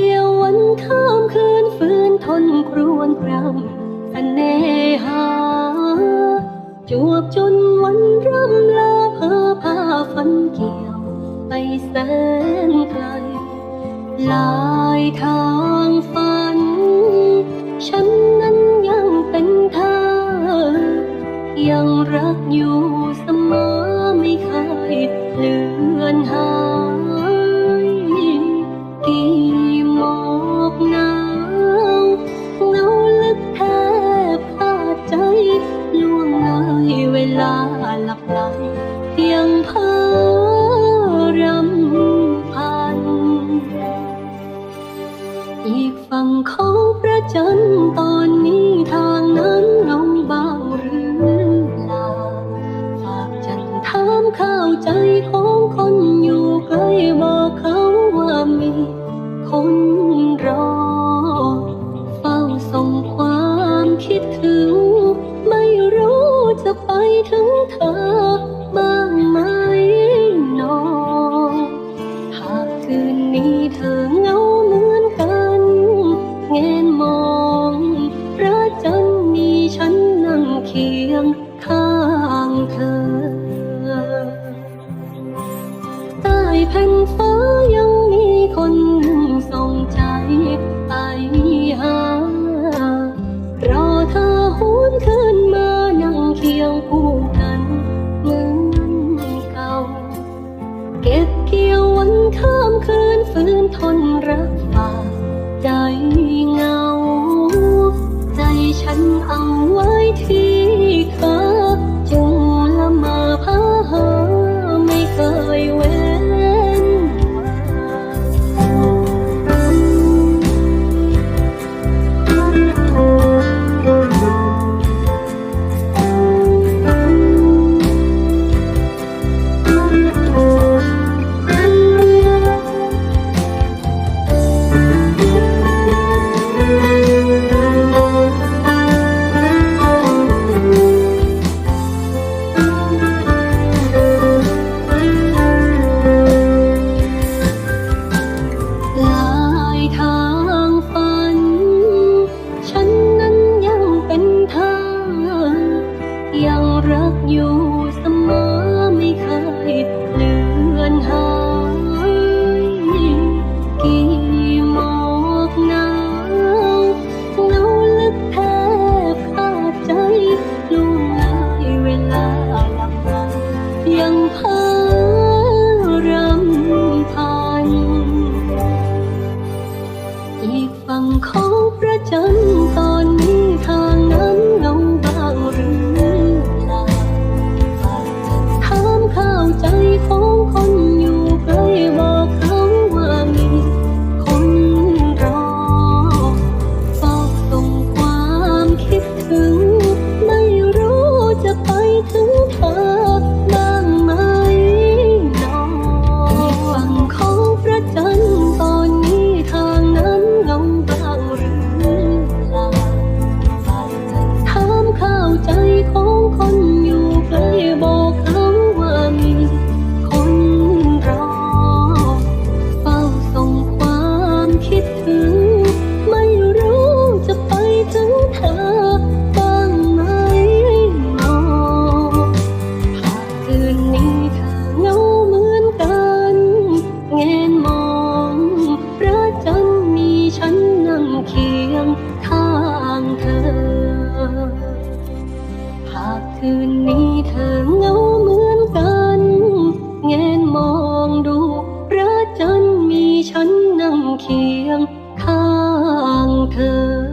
เดียววันข้ามคืนฟื้นทนครวนครำสเนหา จวบจนวันร่ำลาเพ้อผ้าฝันเกี่ยว ไปแสนไกลลายทางฝัน ฉันาหลับไหลยังเพ้อรำพัน อีกฝั่งของพระจันทร์ จะไปถึงเธอบ้างไหมหนอหากคืนนี้เธอเหงาเหมือนกันเงนมองพระจันทร์มีฉันนั่งเคียงข้างเธอ ใต้แผ่นฟ้ายังมีคนหนึ่งส่งใจไปหารอเธอหวนคืน คู่กันเหมือนเก่า เก็บเกี่ยววันข้ามคืนฝืนทนรัก ฝั่งของพระจันทร์ตอนนี้ทางนั้นเงาบางหรือเปล่าถามข้าวใจของคนอยู่ใกล้บอกเขาว่ามีคนรอฝากส่งความคิดถึง คืนนี้ทางเงาเหมือนกันเงนมองดูพระจันทร์มีฉันนั่งเคียงข้างเธอ